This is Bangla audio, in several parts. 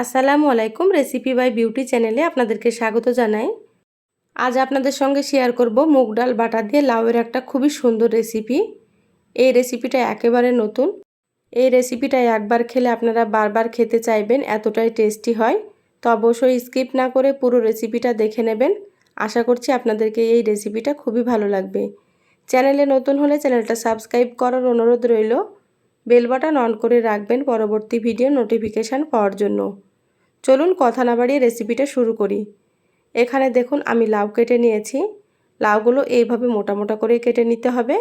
আসসালামু আলাইকুম রেসিপি বাই বিউটি চ্যানেলে আপনাদেরকে স্বাগত জানাই। আজ আপনাদের সঙ্গে শেয়ার করব মুগ ডাল বাটা দিয়ে লাউয়ের একটা খুবই সুন্দর রেসিপি এই রেসিপিটা একেবারে নতুন। এই রেসিপিটা একবার খেলে আপনারা বারবার খেতে চাইবেন, এতটাই টেস্টি হয়। তো অবশ্যই স্কিপ না করে পুরো রেসিপিটা দেখে নেবেন। আশা করছি আপনাদেরকে এই রেসিপিটা খুবই ভালো লাগবে। চ্যানেলে নতুন হলে চ্যানেলটা সাবস্ক্রাইব করার অনুরোধ রইল। বেল বাটন অন করে রাখবেন পরবর্তী ভিডিও নোটিফিকেশান পাওয়ার জন্য। চলুন কথা না বাড়িয়ে রেসিপিটা শুরু করি। এখানে দেখুন আমি লাউ কেটে নিয়েছি। লাউগুলো এইভাবে মোটা মোটা করে কেটে নিতে হবে।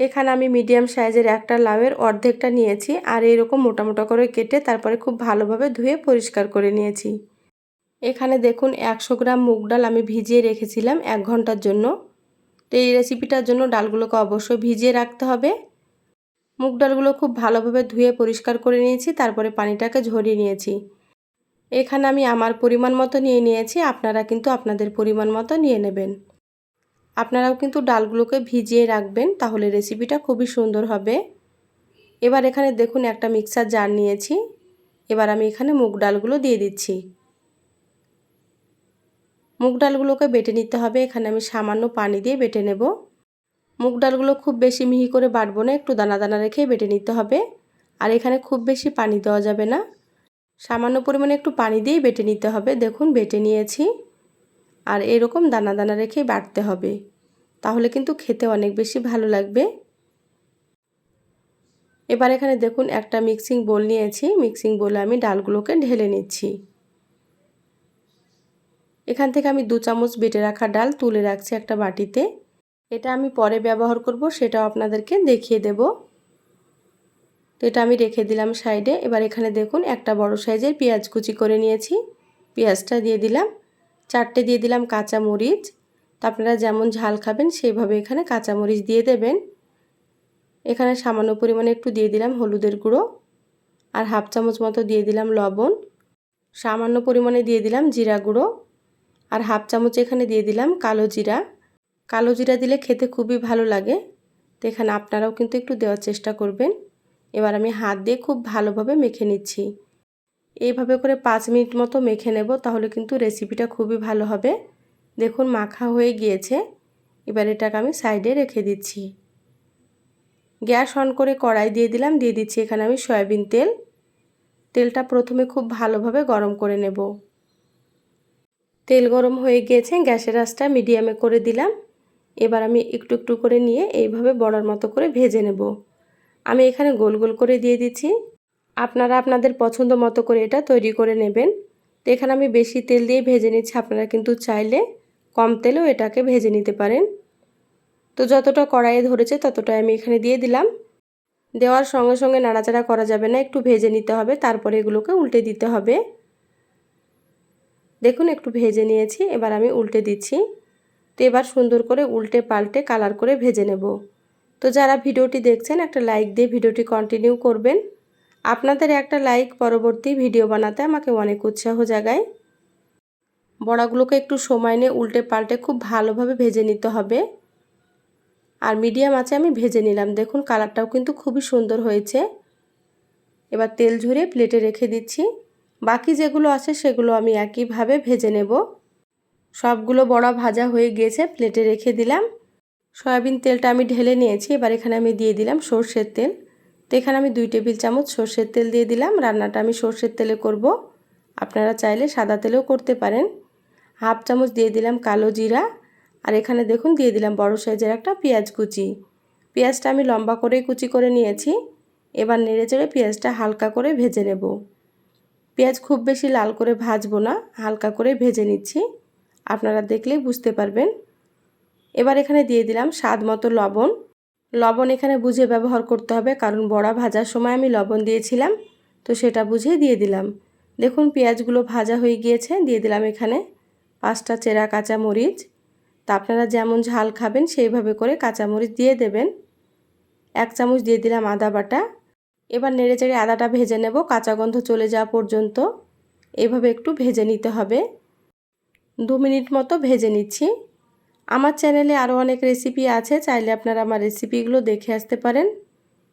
এখানে আমি মিডিয়াম সাইজের একটা লাউয়ের অর্ধেকটা নিয়েছি আর এইরকম মোটা মোটা করে কেটে তারপরে খুব ভালোভাবে ধুয়ে পরিষ্কার করে নিয়েছি। এখানে দেখুন একশো গ্রাম মুগ ডাল আমি ভিজিয়ে রেখেছিলাম এক ঘণ্টার জন্য। তো এই রেসিপিটার জন্য ডালগুলোকে অবশ্যই ভিজিয়ে রাখতে হবে। মুগ ডালগুলো খুব ভালোভাবে ধুয়ে পরিষ্কার করে নিয়েছি, তারপরে পানিটাকে ঝরিয়ে নিয়েছি। এখানে আমি আমার পরিমাণ মতো নিয়ে নিয়েছি, আপনারা কিন্তু আপনাদের পরিমাণ মতো নিয়ে নেবেন। আপনারাও কিন্তু ডালগুলোকে ভিজিয়ে রাখবেন, তাহলে রেসিপিটা খুবই সুন্দর হবে। এবার এখানে দেখুন একটা মিক্সার জার নিয়েছি, এবার আমি এখানে মুগ ডালগুলো দিয়ে দিচ্ছি। মুগ ডালগুলোকে বেটে নিতে হবে, এখানে আমি সামান্য পানি দিয়ে বেটে নেব। মুগ ডালগুলো খুব বেশি মিহি করে বাটবো না, একটু দানা দানা রেখে বেটে নিতে হবে। আর এখানে খুব বেশি পানি দেওয়া যাবে না। সামান্য পরিমাণে একটু পানি দিয়েই বেটে নিতে হবে। দেখুন, বেটে নিয়েছি। আর এরকম দানা দানা রেখেই বাটতে হবে। তাহলে কিন্তু খেতে অনেক বেশি ভালো লাগবে। এবার এখানে দেখুন, একটা মিক্সিং বোল নিয়েছি। মিক্সিং বোলে আমি ডালগুলোকে ঢেলে নিচ্ছি। এখান থেকে আমি দু চামচ বেটে রাখা ডাল তুলে রাখছি একটা বাটিতে। এটা আমি পরে ব্যবহার করব, সেটাও আপনাদেরকে দেখিয়ে দেব। তো এটা আমি রেখে দিলাম সাইডে। এবার এখানে দেখুন, একটা বড় সাইজের পেঁয়াজ কুচি করে নিয়েছি। পেঁয়াজটা দিয়ে দিলাম। চারটে দিয়ে দিলাম কাঁচা মরিচ তো আপনারা যেমন ঝাল খাবেন, সেইভাবে এখানে কাঁচা মরিচ দিয়ে দেবেন। এখানে সামান্য পরিমাণে একটু দিয়ে দিলাম হলুদের গুঁড়ো আর হাফ চামচ মতো দিয়ে দিলাম লবণ। সামান্য পরিমাণে দিয়ে দিলাম জিরা গুঁড়ো আর হাফ চামচ এখানে দিয়ে দিলাম কালো জিরা। কালো জিরা দিলে খেতে খুবই ভালো লাগে। তো এখানে আপনারাও কিন্তু একটু দেওয়ার চেষ্টা করবেন। এবার আমি হাত দিয়ে খুব ভালোভাবে মেখে নিচ্ছি। এইভাবে করে পাঁচ মিনিট মতো মেখে নেব, তাহলে কিন্তু রেসিপিটা খুবই ভালো হবে। দেখুন, মাখা হয়ে গিয়েছে। এবার এটাকে আমি সাইডে রেখে দিচ্ছি। গ্যাস অন করে কড়াই দিয়ে দিলাম, দিয়ে দিচ্ছি এখানে আমি সয়াবিন তেল। তেলটা প্রথমে খুব ভালোভাবে গরম করে নেব। তেল গরম হয়ে গিয়েছে, গ্যাসের আঁচটা মিডিয়ামে করে দিলাম। এবার আমি একটু একটু করে নিয়ে এইভাবে বড়ার মতো করে ভেজে নেব। আমি এখানে গোল গোল করে দিয়ে দিচ্ছি। আপনারা আপনাদের পছন্দ মতো করে এটা তৈরি করে নেবেন। তো এখানে আমি বেশি তেল দিয়ে ভেজে নিচ্ছি। আপনারা কিন্তু চাইলে কম তেলেও এটাকে ভেজে নিতে পারেন। তো যতটা কড়াইয়ে ধরেছে ততটাই আমি এখানে দিয়ে দিলাম। দেওয়ার সঙ্গে সঙ্গে নাড়াচাড়া করা যাবে না, একটু ভেজে নিতে হবে, তারপরে এগুলোকে উল্টে দিতে হবে। দেখুন, একটু ভেজে নিয়েছি, এবার আমি উল্টে দিচ্ছি। তো এবার সুন্দর করে উল্টে পাল্টে কালার করে ভেজে নেব। তো যারা ভিডিওটি দেখছেন, একটা লাইক দিয়ে ভিডিওটি কন্টিনিউ করবেন। আপনাদের একটা লাইক পরবর্তী ভিডিও বানাতে আমাকে অনেক উৎসাহ জাগায়। বড়াগুলোকে একটু সময় নিয়ে উল্টে পাল্টে খুব ভালোভাবে ভেজে নিতে হবে। আর মিডিয়াম আছে, আমি ভেজে নিলাম। দেখুন কালারটাও কিন্তু খুবই সুন্দর হয়েছে। এবার তেল ঝরিয়ে প্লেটে রেখে দিচ্ছি। বাকি যেগুলো আছে, সেগুলো আমি একইভাবে ভেজে নেব। সবগুলো বড়া ভাজা হয়ে গিয়েছে প্লেটে রেখে দিলাম। সয়াবিন তেলটা আমি ঢেলে নিয়েছি, এবার এখানে আমি দিয়ে দিলাম সর্ষের তেল। তো এখানে আমি দুই টেবিল চামচ সর্ষের তেল দিয়ে দিলাম, রান্নাটা আমি সর্ষের তেলে করব। আপনারা চাইলে সাদা তেলেও করতে পারেন। হাফ চামচ দিয়ে দিলাম কালো জিরা, আর এখানে দেখুন দিয়ে দিলাম বড় সাইজের একটা পেঁয়াজ কুচি। পেঁয়াজটা আমি লম্বা করেই কুচি করে নিয়েছি, এবার নেড়ে চেড়ে পেঁয়াজটা হালকা করে ভেজে নেব। পেঁয়াজ খুব বেশি লাল করে ভাজবো না, হালকা করে ভেজে নিচ্ছি। আপনারা দেখলেই বুঝতে পারবেন। এবার এখানে দিয়ে দিলাম স্বাদ মতো লবণ। লবণ এখানে বুঝে ব্যবহার করতে হবে, কারণ বড়া ভাজার সময় আমি লবণ দিয়েছিলাম, তো সেটা বুঝে দিয়ে দিলাম। দেখুন পেঁয়াজগুলো ভাজা হয়ে গিয়েছে, দিয়ে দিলাম এখানে পাঁচটা চেরা কাঁচা মরিচ তা আপনারা যেমন ঝাল খাবেন, সেইভাবে করে কাঁচামরিচ দিয়ে দেবেন। এক চামচ দিয়ে দিলাম আদা বাটা। এবার নেড়ে চেড়ে আদাটা ভেজে নেব, কাঁচা গন্ধ চলে যাওয়া পর্যন্ত। এভাবে একটু ভেজে নিতে হবে। দু মিনিট মতো ভেজে নিচ্ছি। আমার চ্যানেলে আরও অনেক রেসিপি আছে, চাইলে আপনারা আমার রেসিপিগুলো দেখে আসতে পারেন।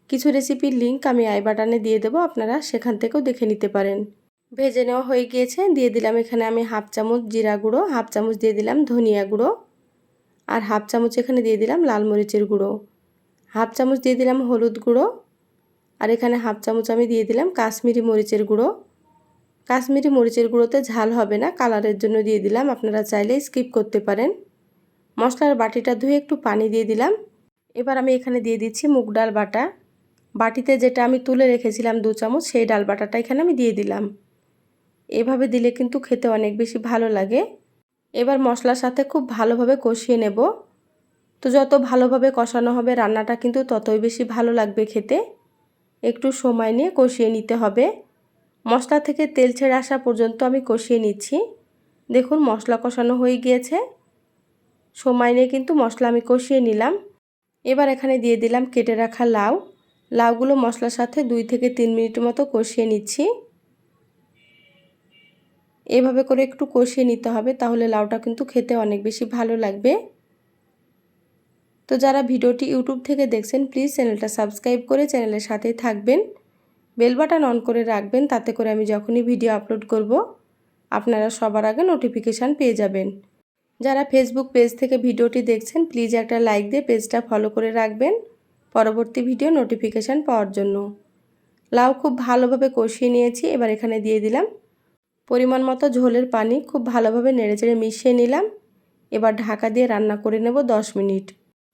কিছু রেসিপির লিঙ্ক আমি আই বাটনে দিয়ে দেবো, আপনারা সেখান থেকেও দেখে নিতে পারেন। ভেজে নেওয়া হয়ে গিয়েছে, দিয়ে দিলাম এখানে আমি হাফ চামচ জিরা গুঁড়ো, হাফ চামচ দিয়ে দিলাম ধনিয়া গুঁড়ো, আর হাফ চামচ এখানে দিয়ে দিলাম লাল মরিচের গুঁড়ো। হাফ চামচ দিয়ে দিলাম হলুদ গুঁড়ো, আর এখানে হাফ চামচ আমি দিয়ে দিলাম কাশ্মীরি মরিচের গুঁড়ো। কাশ্মীরি মরিচের গুঁড়োতে ঝাল হবে না কালারের জন্য দিয়ে দিলাম, আপনারা চাইলে স্কিপ করতে পারেন। মশলার বাটিটা ধুয়ে একটু পানি দিয়ে দিলাম। এবার আমি এখানে দিয়ে দিচ্ছি মুগ ডাল বাটা। বাটিতে যেটা আমি তুলে রেখেছিলাম দু চামচ, সেই ডাল বাটাটা এখানে আমি দিয়ে দিলাম। এভাবে দিলে কিন্তু খেতে অনেক বেশি ভালো লাগে। এবার মশলার সাথে খুব ভালোভাবে কষিয়ে নেব। তো যত ভালোভাবে কষানো হবে রান্নাটা কিন্তু ততই বেশি ভালো লাগবে খেতে। একটু সময় নিয়ে কষিয়ে নিতে হবে। মশলা থেকে তেল ছেড়ে আসা পর্যন্ত আমি কষিয়ে নিচ্ছি। দেখুন মশলা কষানো হয়ে গিয়েছে। সময় নিয়ে কিন্তু মশলা আমি কষিয়ে নিলাম। এবার এখানে দিয়ে দিলাম কেটে রাখা লাউ। লাউগুলো মশলার সাথে দুই থেকে তিন মিনিট মতো কষিয়ে নিচ্ছি। এভাবে করে একটু কষিয়ে নিতে হবে, তাহলে লাউটা কিন্তু খেতে অনেক বেশি ভালো লাগবে। তো যারা ভিডিওটি ইউটিউব থেকে দেখছেন, প্লিজ চ্যানেলটা সাবস্ক্রাইব করে চ্যানেলের সাথেই থাকবেন। বেল বাটন অন করে রাখবেন, তাতে করে আমি যখনই ভিডিও আপলোড করব, আপনারা সবার আগে নোটিফিকেশান পেয়ে যাবেন। যারা ফেসবুক পেজ থেকে ভিডিওটি দেখছেন প্লিজ একটা লাইক দিয়ে পেজটা ফলো করে রাখবেন। পরবর্তী ভিডিও নোটিফিকেশান পাওয়ার জন্য। লাউ খুব ভালোভাবে কষিয়ে নিয়েছি, এবার এখানে দিয়ে দিলাম। পরিমাণ মতো ঝোলের পানি খুব ভালোভাবে নেড়েচেড়ে মিশিয়ে নিলাম। এবার ঢাকা দিয়ে রান্না করে নেব দশ মিনিট।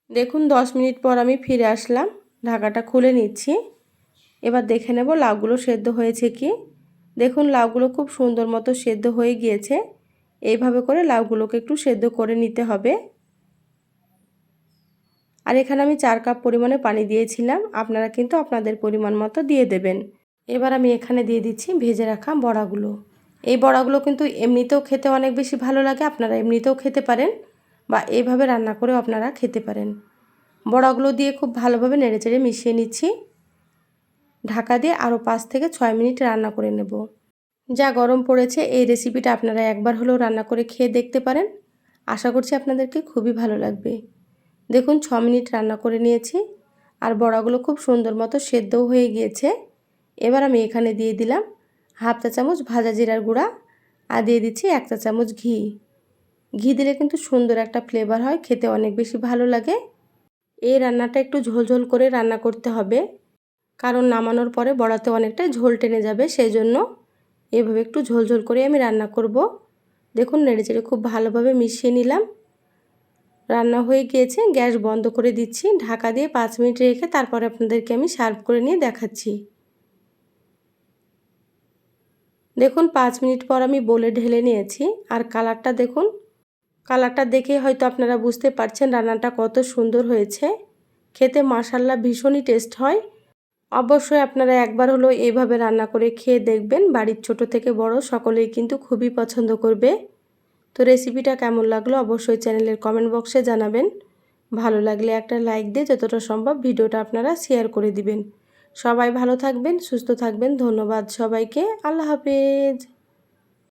দেখুন, দশ মিনিট পর আমি ফিরে আসলাম। ঢাকাটা খুলে নিচ্ছি। এবার দেখে নেব লাউগুলো সেদ্ধ হয়েছে কি। দেখুন, লাউগুলো খুব সুন্দর মতো সেদ্ধ হয়ে গিয়েছে। এইভাবে করে লাউগুলোকে একটু সেদ্ধ করে নিতে হবে। আর এখানে আমি চার কাপ পরিমাণে পানি দিয়েছিলাম, আপনারা কিন্তু আপনাদের পরিমাণ মতো দিয়ে দেবেন। এবার আমি এখানে দিয়ে দিচ্ছি ভেজে রাখা বড়াগুলো। এই বড়াগুলো কিন্তু এমনিতেও খেতে অনেক বেশি ভালো লাগে, আপনারা এমনিতেও খেতে পারেন বা এইভাবে রান্না করেও আপনারা খেতে পারেন। বড়াগুলো দিয়ে খুব ভালোভাবে নেড়েচেড়ে মিশিয়ে নিচ্ছি। ঢাকা দিয়ে আরও পাঁচ থেকে ছয় মিনিট রান্না করে নেব। যা গরম পড়েছে, এই রেসিপিটা আপনারা একবার হলেও রান্না করে খেয়ে দেখতে পারেন। আশা করছি আপনাদেরকে খুবই ভালো লাগবে। দেখুন, ছ মিনিট রান্না করে নিয়েছি। আর বড়াগুলো খুব সুন্দর মতো সেদ্ধও হয়ে গিয়েছে। এবার আমি এখানে দিয়ে দিলাম হাফ চা চামচ ভাজা জিরার গুঁড়া আর দিয়ে দিচ্ছি এক চা চামচ ঘি। ঘি দিলে কিন্তু সুন্দর একটা ফ্লেভার হয়, খেতে অনেক বেশি ভালো লাগে। এই রান্নাটা একটু ঝোলঝোল করে রান্না করতে হবে। কারণ নামানোর পরে বড়াতে অনেকটা ঝোল টেনে যাবে, সেই জন্য এভাবে একটু ঝোলঝোল করে আমি রান্না করব। দেখুন নেড়েচেড়ে খুব ভালোভাবে মিশিয়ে নিলাম। রান্না হয়ে গিয়েছে, গ্যাস বন্ধ করে দিচ্ছি। ঢাকা দিয়ে পাঁচ মিনিট রেখে তারপরে আপনাদেরকে আমি সার্ভ করে নিয়ে দেখাচ্ছি। দেখুন, পাঁচ মিনিট পর আমি বলে ঢেলে নিয়েছি। আর কালারটা দেখুন, কালারটা দেখে হয়তো আপনারা বুঝতে পারছেন রান্নাটা কত সুন্দর হয়েছে। খেতে মাসাল্লা ভীষণই টেস্ট হয়। অবশ্যই আপনারা একবার হলো এইভাবে রান্না করে খেয়ে দেখবেন। বাড়ির ছোট থেকে বড় সকলেই কিন্তু খুবই পছন্দ করবে। তো রেসিপিটা কেমন লাগল অবশ্যই চ্যানেলের কমেন্ট বক্সে জানাবেন। ভালো লাগলে একটা লাইক দিয়ে যতটা সম্ভব ভিডিওটা আপনারা শেয়ার করে দিবেন। সবাই ভালো থাকবেন, সুস্থ থাকবেন। ধন্যবাদ সবাইকে। আল্লাহ হাফেজ।